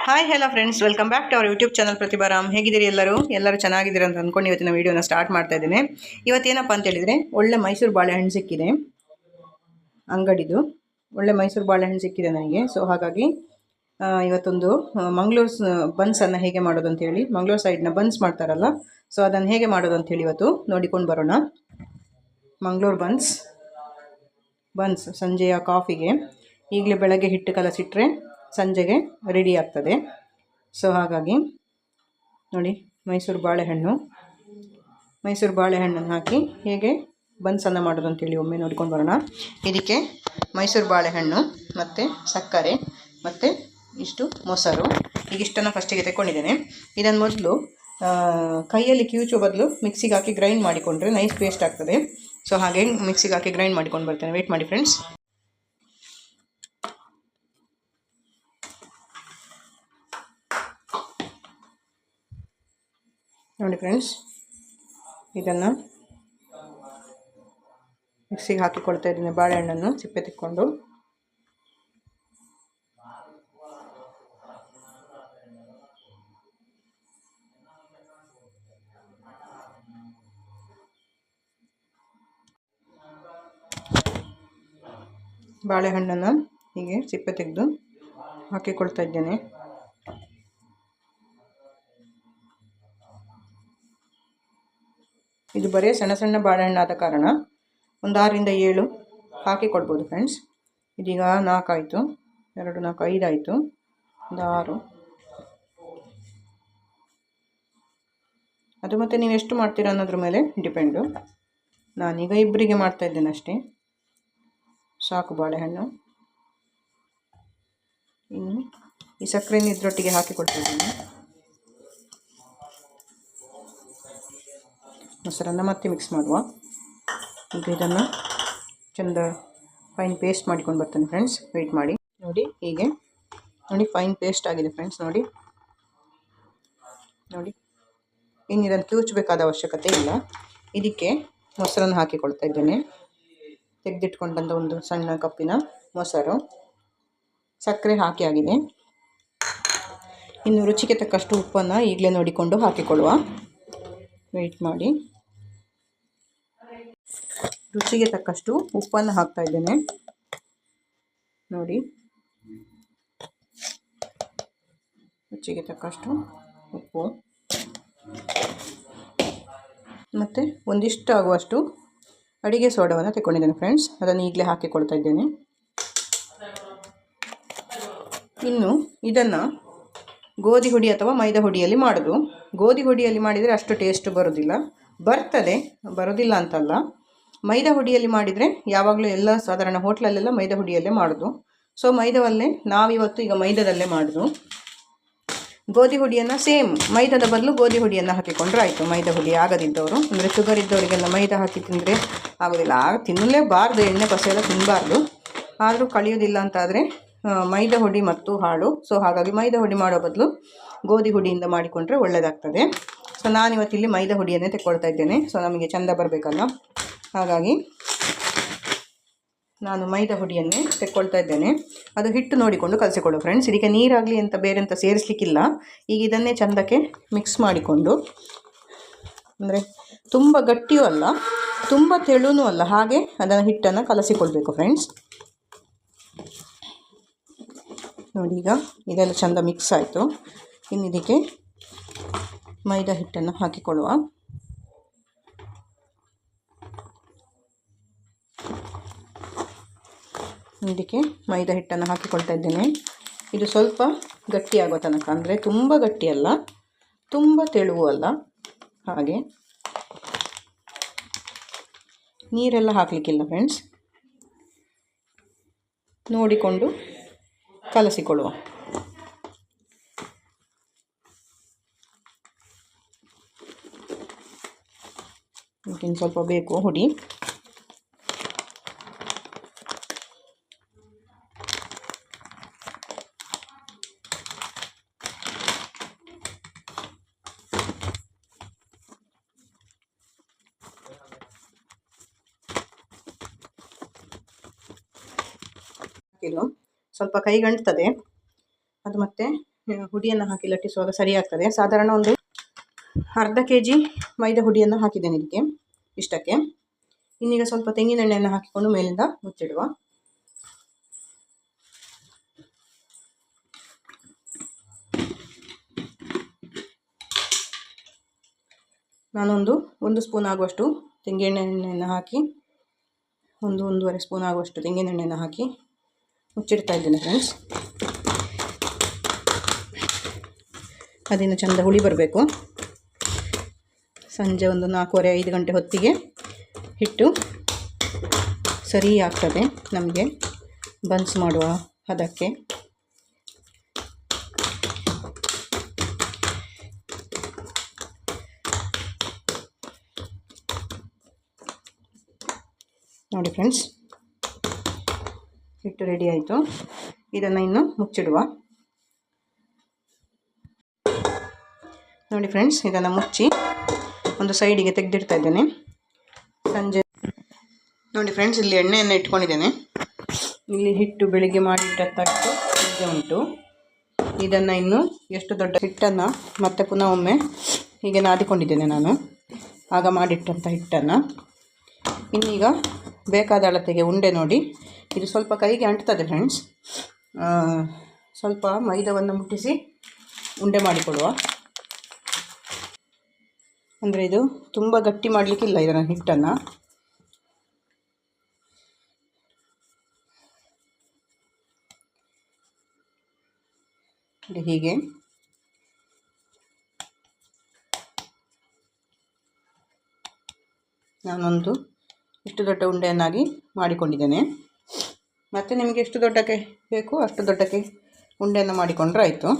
Hi hello friends welcome back to our YouTube channel Prathibha Ram ಹೇಗಿದ್ದೀರಿ ಎಲ್ಲರೂ? ಎಲ್ಲರೂ ಚೆನ್ನಾಗಿದ್ದೀರಿ ಅಂತ ಅಂದ್ಕೊಂಡು ಇವತ್ತಿನ ವೀಡಿಯೋನ ಸ್ಟಾರ್ಟ್ ಮಾಡ್ತಾ ಇದ್ದೀನಿ. ಇವತ್ತೇನಪ್ಪ ಅಂತ ಹೇಳಿದರೆ, ಒಳ್ಳೆ ಮೈಸೂರು ಬಾಳೆಹಣ್ಣು ಸಿಕ್ಕಿದೆ. ಅಂಗಡಿದು. ಒಳ್ಳೆ ಮೈಸೂರು ಬಾಳೆಹಣ್ಣು ಸಿಕ್ಕಿದೆ ನನಗೆ. ಸೊ ಹಾಗಾಗಿ ಇವತ್ತೊಂದು ಮಂಗಳೂರು ಬನ್ಸನ್ನು ಹೇಗೆ ಮಾಡೋದು ಅಂತ ಹೇಳಿ, ಮಂಗಳೂರು ಸೈಡ್ನ ಬನ್ಸ್ ಮಾಡ್ತಾರಲ್ಲ ಸೊ ಅದನ್ನು ಹೇಗೆ ಮಾಡೋದು ಅಂತ ಹೇಳಿ ಇವತ್ತು ನೋಡಿಕೊಂಡು ಬರೋಣ. ಮಂಗಳೂರು ಬನ್ಸ್. ಬನ್ಸ್, ಸಂಜೆಯ ಕಾಫಿಗೆ ಈಗಲೇ ಬೆಳಗ್ಗೆ ಹಿಟ್ಟು ಕಲಸಿಟ್ರೆ ಸಂಜೆಗೆ ರೆಡಿ ಆಗ್ತದೆ. ಸೊ ಹಾಗಾಗಿ ನೋಡಿ, ಮೈಸೂರು ಬಾಳೆಹಣ್ಣು. ಮೈಸೂರು ಬಾಳೆಹಣ್ಣನ್ನು ಹಾಕಿ ಹೇಗೆ ಬನ್ಸನ್ನು ಮಾಡೋದು ಅಂತೇಳಿ ಒಮ್ಮೆ ನೋಡ್ಕೊಂಡು ಬರೋಣ. ಇದಕ್ಕೆ ಮೈಸೂರು ಬಾಳೆಹಣ್ಣು, ಮತ್ತು ಸಕ್ಕರೆ, ಮತ್ತು ಇಷ್ಟು ಮೊಸರು. ಈಗ ಇಷ್ಟನ್ನು ಫಸ್ಟಿಗೆ ತೆಕ್ಕೊಂಡಿದ್ದೇನೆ. ಇದನ್ನು ಮೊದಲು ಕೈಯಲ್ಲಿ ಕಿವುಚೋ ಬದಲು ಮಿಕ್ಸಿಗೆ ಹಾಕಿ ಗ್ರೈಂಡ್ ಮಾಡಿಕೊಂಡ್ರೆ ನೈಸ್ ಪೇಸ್ಟ್ ಆಗ್ತದೆ. ಸೊ ಹಾಗೆ ಮಿಕ್ಸಿಗೆ ಹಾಕಿ ಗ್ರೈಂಡ್ ಮಾಡಿಕೊಂಡು ಬರ್ತೇನೆ. ವೆಯ್ಟ್ ಮಾಡಿ ಫ್ರೆಂಡ್ಸ್ ನೋಡಿ ಫ್ರೆಂಡ್ಸ್, ಇದನ್ನು ಮಿಕ್ಸಿಗೆ ಹಾಕಿಕೊಳ್ತಾ ಇದ್ದೀನಿ, ಬಾಳೆಹಣ್ಣನ್ನು ಸಿಪ್ಪೆ ತಿಕ್ಕೊಂಡು. ಬಾಳೆಹಣ್ಣನ್ನು ಹೀಗೆ ಸಿಪ್ಪೆ ತೆಗೆದು ಹಾಕಿಕೊಳ್ತಾ ಇದ್ದೇನೆ. ಇದು ಬರೀ ಸಣ್ಣ ಸಣ್ಣ ಬಾಳೆಹಣ್ಣು ಆದ ಕಾರಣ ಒಂದು ಆರರಿಂದ ಏಳು ಹಾಕಿ ಕೊಡ್ಬೋದು ಫ್ರೆಂಡ್ಸ್ ಇದೀಗ ನಾಲ್ಕಾಯಿತು ಎರಡು, ನಾಲ್ಕು ಐದಾಯಿತು ಒಂದು ಆರು. ಅದು ಮತ್ತು ನೀವು ಎಷ್ಟು ಮಾಡ್ತೀರಾ ಅನ್ನೋದ್ರ ಮೇಲೆ ಡಿಪೆಂಡು ನಾನೀಗ ಇಬ್ಬರಿಗೆ ಮಾಡ್ತಾ ಇದ್ದೇನೆ ಅಷ್ಟೇ. ಸಾಕು ಬಾಳೆಹಣ್ಣು. ಇನ್ನು ಈ ಸಕ್ಕರೆನ ಇದರೊಟ್ಟಿಗೆ ಹಾಕಿ ಕೊಡ್ತಿದ್ದೀನಿ. ಮೊಸರನ್ನು ಮತ್ತೆ ಮಿಕ್ಸ್ ಮಾಡುವ. ಈಗ ಇದನ್ನು ಚೆಂದ ಫೈನ್ ಪೇಸ್ಟ್ ಮಾಡಿಕೊಂಡು ಬರ್ತೇನೆ ಫ್ರೆಂಡ್ಸ್ ವೆಯ್ಟ್ ಮಾಡಿ. ನೋಡಿ, ಹೀಗೆ. ನೋಡಿ ಫೈನ್ ಪೇಸ್ಟ್ ಆಗಿದೆ ಫ್ರೆಂಡ್ಸ್ ನೋಡಿ. ನೋಡಿ. ಇನ್ನು ಇದನ್ನು ಕಿವುಚಬೇಕಾದ ಅವಶ್ಯಕತೆ ಇಲ್ಲ. ಇದಕ್ಕೆ ಮೊಸರನ್ನು ಹಾಕಿಕೊಳ್ತಾ ಇದ್ದೇನೆ. ತೆಗೆದಿಟ್ಕೊಂಡಂಥ ಒಂದು ಸಣ್ಣ ಕಪ್ಪಿನ ಮೊಸರು. ಸಕ್ಕರೆ ಹಾಕಿ ಆಗಿದೆ. ಇನ್ನು ರುಚಿಗೆ ತಕ್ಕಷ್ಟು ಉಪ್ಪನ್ನು ಈಗಲೇ ನೋಡಿಕೊಂಡು ಹಾಕಿಕೊಳ್ಳುವ. ವೆಯ್ಟ್ ಮಾಡಿ. ರುಚಿಗೆ ತಕ್ಕಷ್ಟು ಉಪ್ಪನ್ನು ಹಾಕ್ತಾ ಇದ್ದೇನೆ. ನೋಡಿ. ರುಚಿಗೆ ತಕ್ಕಷ್ಟು ಉಪ್ಪು. ಮತ್ತು ಒಂದಿಷ್ಟು ಆಗುವಷ್ಟು ಅಡಿಗೆ ಸೋಡವನ್ನು ತಗೊಂಡಿದ್ದೇನೆ ಫ್ರೆಂಡ್ಸ್ ಅದನ್ನು ಈಗಲೇ ಹಾಕಿಕೊಳ್ತಾ ಇದ್ದೇನೆ. ಇನ್ನು ಇದನ್ನು ಗೋಧಿ ಹುಡಿ ಅಥವಾ ಮೈದಾ ಹುಡಿಯಲ್ಲಿ ಮಾಡೋದು. ಗೋಧಿ ಹುಡಿಯಲ್ಲಿ ಮಾಡಿದರೆ ಅಷ್ಟು ಟೇಸ್ಟ್ ಬರೋದಿಲ್ಲ. ಬರ್ತದೆ, ಬರೋದಿಲ್ಲ ಅಂತಲ್ಲ. ಮೈದಾ ಹುಡಿಯಲ್ಲಿ ಮಾಡಿದರೆ ಯಾವಾಗಲೂ ಎಲ್ಲ ಸಾಧಾರಣ ಹೋಟ್ಲಲ್ಲೆಲ್ಲ ಮೈದಾ ಹುಡಿಯಲ್ಲೇ ಮಾಡೋದು. ಸೊ ಮೈದಾವಲ್ಲೇ ನಾವಿವತ್ತು ಈಗ ಮೈದಾದಲ್ಲೇ ಮಾಡೋದು. ಗೋಧಿ ಹುಡಿಯನ್ನು ಸೇಮ್ ಮೈದಾದ ಬದಲು ಗೋಧಿ ಹುಡಿಯನ್ನು ಹಾಕಿಕೊಂಡ್ರೆ ಆಯಿತು. ಮೈದಾ ಹುಡಿ ಆಗದಿದ್ದವರು, ಅಂದರೆ ಶುಗರ್ ಇದ್ದವರಿಗೆಲ್ಲ ಮೈದಾ ಹಾಕಿ ತಿಂದರೆ ಆಗೋದಿಲ್ಲ. ಆಗ ತಿನ್ನಲೇಬಾರ್ದು, ಎಣ್ಣೆ ಪಸೆ ಎಲ್ಲ ತಿನ್ನಬಾರ್ದು ಆದರೂ ಕಳೆಯೋದಿಲ್ಲ ಅಂತಾದರೆ ಮೈದಾ ಹುಡಿ ಮತ್ತು ಹಾಳು. ಸೊ ಹಾಗಾಗಿ ಮೈದಾ ಹುಡಿ ಮಾಡೋ ಬದಲು ಗೋಧಿ ಹುಡಿಯಿಂದ ಮಾಡಿಕೊಂಡ್ರೆ ಒಳ್ಳೆಯದಾಗ್ತದೆ ಸೊ ನಾನಿವತ್ತಿಲ್ಲಿ ಮೈದಾ ಹುಡಿಯನ್ನೇ ತೆಕ್ಕೊಳ್ತಾ ಇದ್ದೇನೆ. ಸೊ ನಮಗೆ ಚೆಂದ ಬರಬೇಕಲ್ಲ. ಹಾಗಾಗಿ ನಾನು ಮೈದಾ ಹುಡಿಯನ್ನೇ ತೆಕ್ಕೊಳ್ತಾ ಇದ್ದೇನೆ. ಅದು ಹಿಟ್ಟು ನೋಡಿಕೊಂಡು ಕಲಸಿಕೊಳ್ಳು ಫ್ರೆಂಡ್ಸ್ ಇದಕ್ಕೆ ನೀರಾಗಲಿ ಅಂತ ಬೇರೆ ಅಂತ ಸೇರಿಸ್ಲಿಕ್ಕಿಲ್ಲ. ಈಗ ಇದನ್ನೇ ಚೆಂದಕ್ಕೆ ಮಿಕ್ಸ್ ಮಾಡಿಕೊಂಡು, ಅಂದರೆ ತುಂಬ ಗಟ್ಟಿಯೂ ಅಲ್ಲ, ತುಂಬ ತೆಳುನೂ ಅಲ್ಲ, ಹಾಗೆ ಅದನ್ನು ಹಿಟ್ಟನ್ನು ಕಲಸಿಕೊಳ್ಬೇಕು ಫ್ರೆಂಡ್ಸ್ ನೋಡಿ ಈಗ. ಇದೆಲ್ಲ ಚೆಂದ ಮಿಕ್ಸ್ ಆಯಿತು. ಇನ್ನು ಇದಕ್ಕೆ ಮೈದಾ ಹಿಟ್ಟನ್ನು ಹಾಕಿಕೊಳ್ಳುವ. ಇದಕ್ಕೆ ಮೈದಾ ಹಿಟ್ಟನ್ನು ಹಾಕಿಕೊಳ್ತಾ ಇದ್ದೇನೆ. ಇದು ಸ್ವಲ್ಪ ಗಟ್ಟಿಯಾಗೋ ತನಕ, ಅಂದರೆ ತುಂಬ ಗಟ್ಟಿಯಲ್ಲ ತುಂಬ ತೆಳುವು ಅಲ್ಲ. ಹಾಗೆ. ನೀರೆಲ್ಲ ಹಾಕಲಿಕ್ಕಿಲ್ಲ ಫ್ರೆಂಡ್ಸ್ ನೋಡಿಕೊಂಡು ಕಲಸಿಕೊಳ್ಳುವ. ಸ್ವಲ್ಪ ಬೇಕು ಹುಡಿ. ಸ್ವಲ್ಪ ಕೈಗಂಟ್ತದೆ ಅದು ಮತ್ತೆ ಹುಡಿಯನ್ನು ಹಾಕಿ ಲಟ್ಟಿಸುವಾಗ ಸರಿಯಾಗ್ತದೆ. ಸಾಧಾರಣ ಒಂದು ಅರ್ಧ ಕೆ ಜಿ ಮೈದಾ ಹುಡಿಯನ್ನು ಹಾಕಿದ್ದೇನೆ ಇದಕ್ಕೆ, ಇಷ್ಟಕ್ಕೆ. ಇನ್ನೀಗ ಸ್ವಲ್ಪ ತೆಂಗಿನೆಣ್ಣೆಯನ್ನು ಹಾಕಿಕೊಂಡು ಮೇಲಿಂದ ಮುಚ್ಚಿಡುವ. ನಾನೊಂದು, ಒಂದು ಸ್ಪೂನ್ ಆಗುವಷ್ಟು ತೆಂಗಿನೆಣ್ಣೆಯನ್ನು ಹಾಕಿ, ಒಂದು, ಒಂದೂವರೆ ಸ್ಪೂನ್ ಆಗುವಷ್ಟು ತೆಂಗಿನೆಣ್ಣೆಯನ್ನು ಹಾಕಿ ಮುಚ್ಚಿಡ್ತಾ ಇದ್ದೀನಿ ಫ್ರೆಂಡ್ಸ್ ಅದಿನ್ನು ಚೆಂದ ಹುಳಿ ಬರಬೇಕು. ಸಂಜೆ ಒಂದು ನಾಲ್ಕೂವರೆ, ಐದು ಗಂಟೆ ಹೊತ್ತಿಗೆ ಹಿಟ್ಟು ಸರಿ ಆಗ್ತದೆ ನಮಗೆ. ಬನ್ಸ್ ಮಾಡುವ ಅದಕ್ಕೆ ನೋಡಿ ಫ್ರೆಂಡ್ಸ್ ಹಿಟ್ಟು ರೆಡಿ ಆಯಿತು. ಇದನ್ನು ಇನ್ನು ಮುಚ್ಚಿಡುವ. ನೋಡಿ ಫ್ರೆಂಡ್ಸ್ ಇದನ್ನು ಮುಚ್ಚಿ ಒಂದು ಸೈಡಿಗೆ ತೆಗೆದಿಡ್ತಾ ಇದ್ದೇನೆ. ಸಂಜೆ ನೋಡಿ ಫ್ರೆಂಡ್ಸ್ ಇಲ್ಲಿ ಎಣ್ಣೆಯನ್ನು ಇಟ್ಕೊಂಡಿದ್ದೇನೆ. ಇಲ್ಲಿ ಹಿಟ್ಟು ಬೆಳಿಗ್ಗೆ ಮಾಡಿಟ್ಟ ತಟ್ಟು ಸಜ್ಜೆ ಉಂಟು. ಇದನ್ನು ಇನ್ನು ಎಷ್ಟು ದೊಡ್ಡ ಹಿಟ್ಟನ್ನು ಮತ್ತೆ ಪುನಃ ಒಮ್ಮೆ ಹೀಗೆ ನಾದಿಕೊಂಡಿದ್ದೇನೆ ನಾನು. ಆಗ ಮಾಡಿಟ್ಟಂಥ ಹಿಟ್ಟನ್ನು. ಇನ್ನೀಗ ಬೇಕಾದ ಅಳತೆಗೆ ಉಂಡೆ ನೋಡಿ. ಇದು ಸ್ವಲ್ಪ ಕೈಗೆ ಅಂಟ್ತದೆ ಫ್ರೆಂಡ್ಸ್ ಸ್ವಲ್ಪ ಮೈದವನ್ನು ಮುಟ್ಟಿಸಿ ಉಂಡೆ ಮಾಡಿಕೊಡುವ ಅಂದರೆ ಇದು ತುಂಬ ಗಟ್ಟಿ ಮಾಡಲಿಕ್ಕಿಲ್ಲ ಇದರ ಹಿಟ್ಟನ್ನು. ಹೀಗೆ. ನಾನೊಂದು ಇಷ್ಟು ದೊಡ್ಡ ಉಂಡೆಯನ್ನಾಗಿ ಮಾಡಿಕೊಂಡಿದ್ದೇನೆ. ಮತ್ತು ನಿಮಗೆ ಎಷ್ಟು ದೊಡ್ಡಕ್ಕೆ ಬೇಕು ಅಷ್ಟು ದೊಡ್ಡಕ್ಕೆ ಉಂಡೆಯನ್ನು ಮಾಡಿಕೊಂಡ್ರೆ ಆಯಿತು.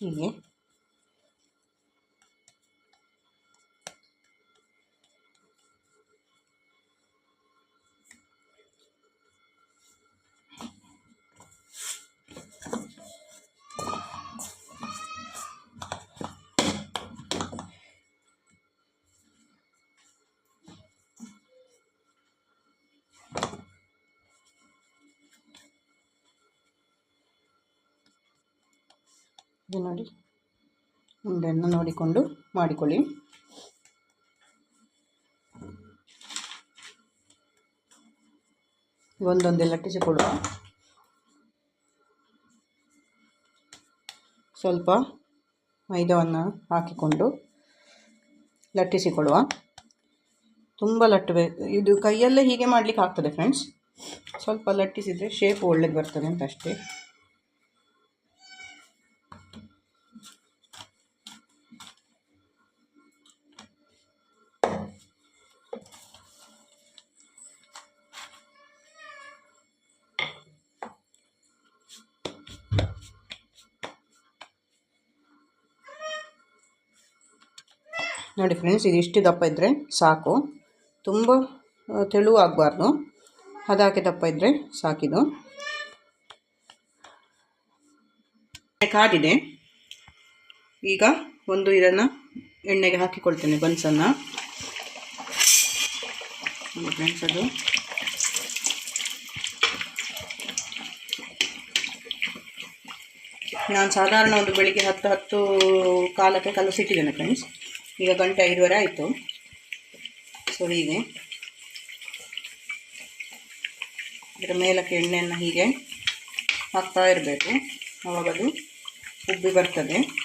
ಹೀಗೆ. ಇದು ನೋಡಿ. ಉಂಡೆಯನ್ನು ನೋಡಿಕೊಂಡು ಮಾಡಿಕೊಳ್ಳಿ. ಒಂದೊಂದೇ ಕೊಡುವ. ಸ್ವಲ್ಪ ಮೈದಾವನ್ನು ಹಾಕಿಕೊಂಡು ಲಟ್ಟಿಸಿಕೊಳ್ಳುವ ತುಂಬ ಲಟ್ಟಬೇಕು ಇದು ಕೈಯಲ್ಲೇ ಹೀಗೆ ಮಾಡಲಿಕ್ಕೆ ಆಗ್ತದೆ ಫ್ರೆಂಡ್ಸ್ ಸ್ವಲ್ಪ ಲಟ್ಟಿಸಿದರೆ ಶೇಪ್ ಒಳ್ಳೇದು ಬರ್ತದೆ ಅಂತ ಅಷ್ಟೇ. ನೋಡಿ ಫ್ರೆಂಡ್ಸ್, ಇದು ಇಷ್ಟು ದಪ್ಪ ಇದ್ದರೆ ಸಾಕು. ತುಂಬ ತೆಳುವು ಆಗಬಾರ್ದು. ಹದಾಕೆ ದಪ್ಪ ಇದ್ದರೆ ಸಾಕಿದು ಕಾದಿದೆ ಈಗ ಒಂದು ಇದನ್ನು ಎಣ್ಣೆಗೆ ಹಾಕಿಕೊಳ್ತೇನೆ ಬನ್ಸನ್ನು. ಫ್ರೆಂಡ್ಸ್, ಅದು. ನಾನು ಸಾಧಾರಣ ಒಂದು ಬೆಳಿಗ್ಗೆ ಹತ್ತು ಹತ್ತು ಕಾಲಕ್ಕೆ ಕಲಸಿಟ್ಟಿದ್ದೇನೆ ಫ್ರೆಂಡ್ಸ್. ಈಗ ಗಂಟೆ ಐದುವರೆ ಆಯಿತು. ಸೊ ಹೀಗೆ ಇದರ ಮೇಲಕ್ಕೆ ಎಣ್ಣೆಯನ್ನು ಹೀಗೆ ಹಾಕ್ತಾ ಇರಬೇಕು. ಆವಾಗ ಅದು ಉಬ್ಬಿ ಬರ್ತದೆ.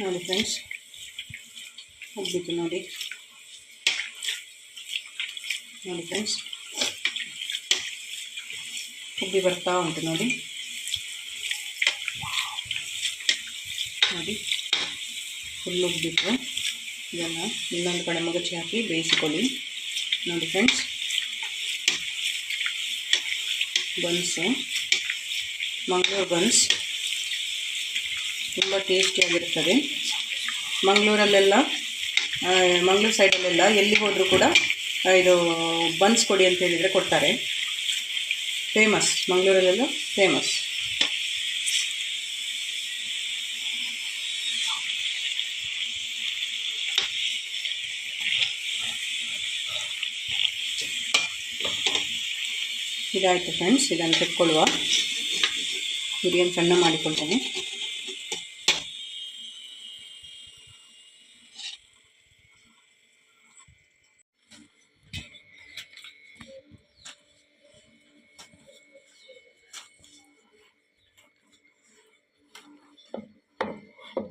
ನೋಡಿ ಫ್ರೆಂಡ್ಸ್. ಹೋಗ್ಬಿಟ್ಟು ನೋಡಿ. ನೋಡಿ ಫ್ರೆಂಡ್ಸ್. ಉಬ್ಬಿ ಬರ್ತಾ ಉಂಟು ನೋಡಿ. ನೋಡಿ. ಫುಲ್ ಉಬ್ಬಿಟ್ಟು ಇದನ್ನು ಇನ್ನೊಂದು ಕಡೆ ಮಗಚಿ ಹಾಕಿ ಬೇಯಿಸಿಕೊಳ್ಳಿ. ನೋಡಿ ಫ್ರೆಂಡ್ಸ್. ಬನ್ಸು. ಮಂಗಳೂರು ಬನ್ಸ್. ತುಂಬ ಟೇಸ್ಟಿಯಾಗಿರ್ತದೆ ಮಂಗಳೂರಲ್ಲೆಲ್ಲ ಮಂಗ್ಳೂರು ಸೈಡಲ್ಲೆಲ್ಲ ಎಲ್ಲಿ ಹೋದರೂ ಕೂಡ ಇದು ಬನ್ಸ್ ಕೊಡಿ ಅಂತ ಹೇಳಿದರೆ ಕೊಡ್ತಾರೆ. ಫೇಮಸ್ ಮಂಗಳೂರಲ್ಲೆಲ್ಲ ಫೇಮಸ್ ಇದಾಯಿತು ಫ್ರೆಂಡ್ಸ್ ಇದನ್ನು ತೆಕ್ಕೊಳ್ಳುವ. ಹುರಿಯನ್ನು ಸಣ್ಣ ಮಾಡಿಕೊಳ್ತೇನೆ.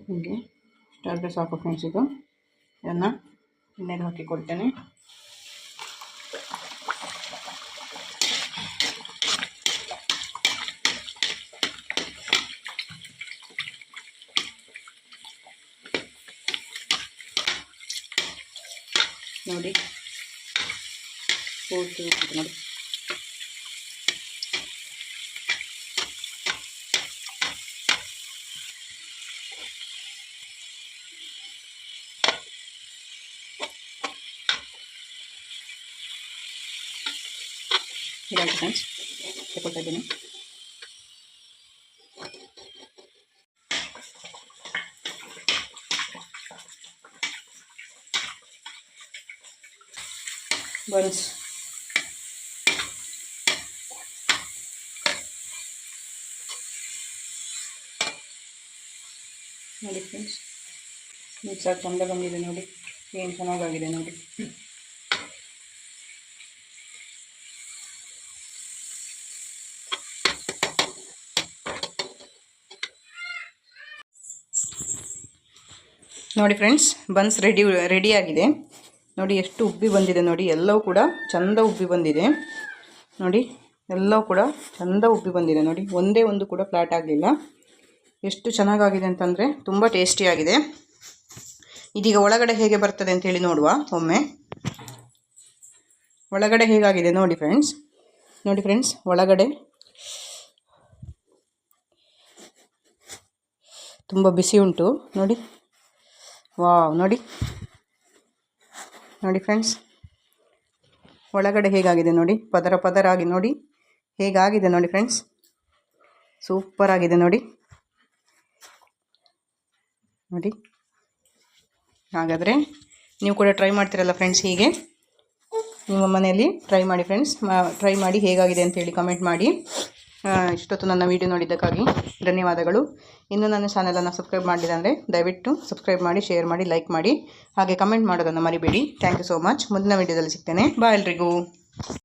ಹೀಗೆ ಇಷ್ಟಾದರೆ ಸಾಕು ಫ್ರೆಂಡ್ಸ್ ಇದು. ಇದನ್ನು ಎಣ್ಣೆಗೆ ಹಾಕಿಕೊಳ್ತೇನೆ ನೋಡಿ. ಪೂರ್ತಿ ಉಂಟು ನೋಡಿ. ಫ್ರೆಂಡ್ಸ್ ತಗೊಳ್ತಾ ಇದ್ದೀನಿ. ಬನ್ಸ್. ನೋಡಿ ಫ್ರೆಂಡ್ಸ್ ಮಿಕ್ಸ್ ಆಗಿ ಚಂದ ಬಂದಿದೆ ನೋಡಿ. ಏನು ಚೆನ್ನಾಗಾಗಿದೆ ನೋಡಿ. ನೋಡಿ ಫ್ರೆಂಡ್ಸ್ ಬನ್ಸ್ ರೆಡಿ ರೆಡಿಯಾಗಿದೆ ನೋಡಿ ಎಷ್ಟು ಉಬ್ಬಿ ಬಂದಿದೆ ನೋಡಿ, ಎಲ್ಲವೂ ಕೂಡ ಚಂದ ಉಬ್ಬಿ ಬಂದಿದೆ. ನೋಡಿ, ಎಲ್ಲವೂ ಕೂಡ ಚಂದ ಉಬ್ಬಿ ಬಂದಿದೆ ನೋಡಿ, ಒಂದೇ ಒಂದು ಕೂಡ ಫ್ಲಾಟ್ ಆಗಲಿಲ್ಲ. ಎಷ್ಟು ಚೆನ್ನಾಗಾಗಿದೆ ಅಂತಂದರೆ ತುಂಬ ಟೇಸ್ಟಿಯಾಗಿದೆ ಇದೀಗ ಒಳಗಡೆ ಹೇಗೆ ಬರ್ತದೆ ಅಂತೇಳಿ ನೋಡುವ ಒಮ್ಮೆ. ಒಳಗಡೆ ಹೇಗಾಗಿದೆ ನೋಡಿ ಫ್ರೆಂಡ್ಸ್ ನೋಡಿ ಫ್ರೆಂಡ್ಸ್ ಒಳಗಡೆ ತುಂಬ ಬಿಸಿ ಉಂಟು. ನೋಡಿ ವಾವ್, ನೋಡಿ. ನೋಡಿ ಫ್ರೆಂಡ್ಸ್, ಒಳಗಡೆ ಹೇಗಾಗಿದೆ ನೋಡಿ? ಪದರ ಪದರ ಆಗಿ ನೋಡಿ. ಹೇಗಾಗಿದೆ ನೋಡಿ ಫ್ರೆಂಡ್ಸ್? ಸೂಪರ್ ಆಗಿದೆ ನೋಡಿ. ನೋಡಿ. ಹಾಗಾದರೆ ನೀವು ಕೂಡ ಟ್ರೈ ಮಾಡ್ತೀರಲ್ಲ ಫ್ರೆಂಡ್ಸ್ ಹೀಗೆ? ನಿಮ್ಮ ಮನೆಯಲ್ಲಿ ಟ್ರೈ ಮಾಡಿ ಫ್ರೆಂಡ್ಸ್ ಟ್ರೈ ಮಾಡಿ ಹೇಗಾಗಿದೆ ಅಂತೇಳಿ ಕಮೆಂಟ್ ಮಾಡಿ. ಇಷ್ಟೊತ್ತು ನನ್ನ ವೀಡಿಯೋ ನೋಡಿದ್ದಕ್ಕಾಗಿ ಧನ್ಯವಾದಗಳು. ಇನ್ನು ನನ್ನ ಚಾನಲನ್ನು ಸಬ್ಸ್ಕ್ರೈಬ್ ಮಾಡಿಲ್ಲ ದಯವಿಟ್ಟು ಸಬ್ಸ್ಕ್ರೈಬ್ ಮಾಡಿ ಶೇರ್ ಮಾಡಿ ಲೈಕ್ ಮಾಡಿ. ಹಾಗೆ ಕಮೆಂಟ್ ಮಾಡೋದನ್ನು ಮರಿಬೇಡಿ. ಥ್ಯಾಂಕ್ ಯು ಸೋ ಮಚ್ ಮುಂದಿನ ವೀಡಿಯೋದಲ್ಲಿ ಸಿಗ್ತೇನೆ. ಬಾಯ್ ಎಲ್ರಿಗೂ.